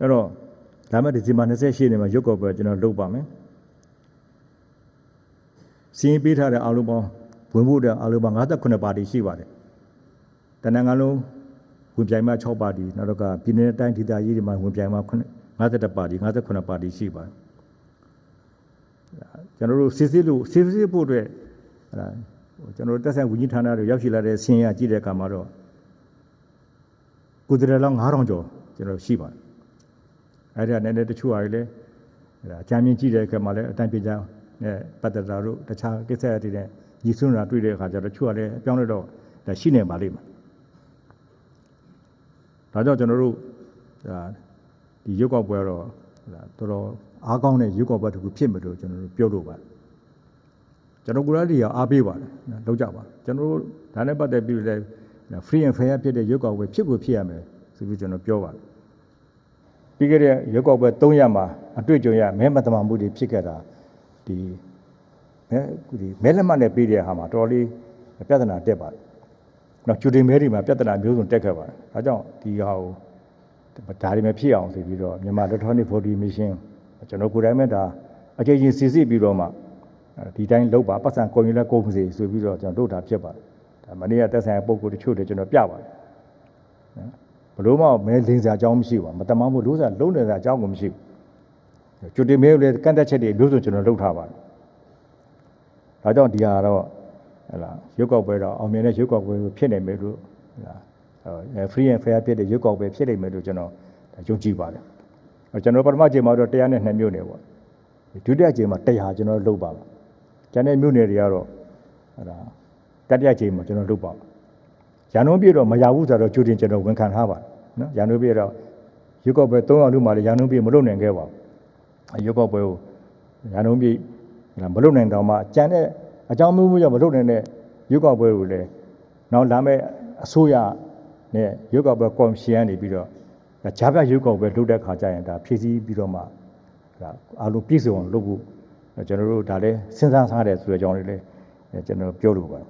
အဲ့တော့ဒါမှဒီဇင်ဘာ28နေ့မှာရုပ်ကော်ပွဲကျွန်တော်လုပ်ပါမယ်စီးရင်ပေးထားတဲ့အားလုံးပေါင်းဝင်ဖို့တဲ့အားလုံးပေါင်း58ပါတီရှိပါတယ်တနင်္ဂနွေလုံးဝင်ပြိုင်မှာ6ပါတီနောက်တော့ကပြည်내တိုင်းဒေသကြီးတွေမှာဝင်ပြိုင်မှာ51ပါတီ58ပါတီရှိပါတယ်ကျွန်တော်တို့စစ်စစ်လို့စစ်စစ်ဖို့အတွက်အဲ့ဒါဟိုကျွန်တော်တို့တက်ဆိုင်ဝင်းကြီးဌာနတွေရောက်ရှိလာတဲ့ဆင်းရကြည့်တဲ့အခါမှာတော့ကိုယ်တရလောက်9000ကျော်ကျွန်တော်ရှိပါတယ် အဲ့ဒါနဲ့လည်းတချို့ဟာတွေလည်းအဲ့ဒါအချမ်းမြင့်ကြည့်တဲ့အခါမှာလည်းအတိုင်းပြကြနဲ့ပတ်သက်တာတို့တခြားကိစ္စတွေနဲ့ညီဆွန်းတာတွေ့တဲ့အခါကျတော့တချို့ကလည်းအပြောင်းလဲတော့ဒါရှိနေပါလိမ့်မယ်ဒါကြောင့်ကျွန်တော်တို့ဒါဒီရုပ်ောက်ပွဲတော့ဒါတော်တော်အားကောင်းတဲ့ရုပ်ောက်ပွဲတစ်ခုဖြစ်မယ်လို့ကျွန်တော်တို့ပြောလို့ပါတယ်ကျွန်တော်ကိုယ်တိုင်တွေကအားပေးပါတယ်နော်လောက်ကြပါကျွန်တော်တို့ဒါနဲ့ပတ်သက်ပြီးလည်း free and fair ဖြစ်တဲ့ရုပ်ောက်ပွဲဖြစ်ကိုဖြစ်ရမယ်ဆိုပြီးကျွန်တော်ပြောပါတယ် ပြီးခဲ့တဲ့ရုပ်ောက်ပွဲ300မှာအတွေ့အကြုံရမဲမတမာမှုတွေဖြစ်ခဲ့တာဒီမဲဒီမဲလက်မှတ်နဲ့ပြီးတဲ့ဟာမှာတော်တော်လေးပြဿနာတက်ပါတယ်။နောက်ကျူတင်မဲတွေမှာပြဿနာမျိုးစုံတက်ခဲ့ပါတယ်။ဒါကြောင့်ဒီဟာကိုဒါတွေမဖြစ်အောင်ဆိုပြီးတော့မြန်မာ electronic voting machine ကျွန်တော်ကိုယ်တိုင်မဲ့ဒါအကြိမ်ချင်းစီစစ်ပြီးတော့မှဒီတိုင်းလုပ်ပါပတ်စံကုန်ရင်လည်းကုန်ပါစေဆိုပြီးတော့ကျွန်တော်တို့တာဖြစ်ပါတယ်။ဒါမနေ့ကတက်ဆိုင်ပုံကိုယ်တချို့တွေကျွန်တော်ပြပါတယ်။ ဘလို့မှမဲလင်းစရာအကြောင်းမရှိပါဘူးမတမန်ဘူးလို့စရာလုံးနေစရာအကြောင်းကိုမရှိဘူးကျွတ်တင်မဲကိုလည်းကန့်တက်ချက်တွေမျိုးစုံကျွန်တော်လုပ်ထားပါတယ်ဒါကြောင့်ဒီဟာတော့ဟလာရုပ်ောက်ပွဲတော့အောင်မြင်တဲ့ရုပ်ောက်ပွဲဖြစ်နိုင်မယ်လို့ဟလာအဲ free and fair ဖြစ်တဲ့ရုပ်ောက်ပွဲဖြစ်နိုင်မယ်လို့ကျွန်တော်ယုံကြည်ပါတယ်ကျွန်တော်ပထမချိန်မှာတော့102မြို့နယ်ပေါ့ဒုတိယချိန်မှာ100ကျွန်တော်လုပ်ပါမယ်ကျန်တဲ့မြို့နယ်တွေကတော့ဟလာတတိယချိန်မှာကျွန်တော်လုပ်ပါမယ် ရန်ကုန်ပြည်တော့မရဘူးဆိုတော့ကြိုတင်ကျွန်တော်ဝန်ခံထားပါတယ်နော်ရန်ကုန်ပြည်တော့ရုပ်ောက်ပွဲ၃အောင်လို့မှလည်းရန်ကုန်ပြည်မလုပ်နိုင်ခဲ့ပါဘူးရုပ်ောက်ပွဲကိုရန်ကုန်ပြည်မလုပ်နိုင်တော့မှကြံတဲ့အကြောင်းမျိုးမျိုးကြောင့်မလုပ်နိုင်တဲ့ရုပ်ောက်ပွဲကိုလည်းနောက်လာမဲ့အစိုးရနဲ့ရုပ်ောက်ပွဲကော်မရှင်ကနေပြီးတော့ဂျာပြရုပ်ောက်ပွဲလုပ်တဲ့ခါကျရင်ဒါဖြည့်ဆည်းပြီးတော့မှဒါအားလုံးပြည့်စုံအောင်လုပ်ဖို့ကျွန်တော်တို့ဒါလည်းစဉ်းစားထားတယ်ဆိုတဲ့အကြောင်းလေးလည်းကျွန်တော်ပြောလိုပါတယ်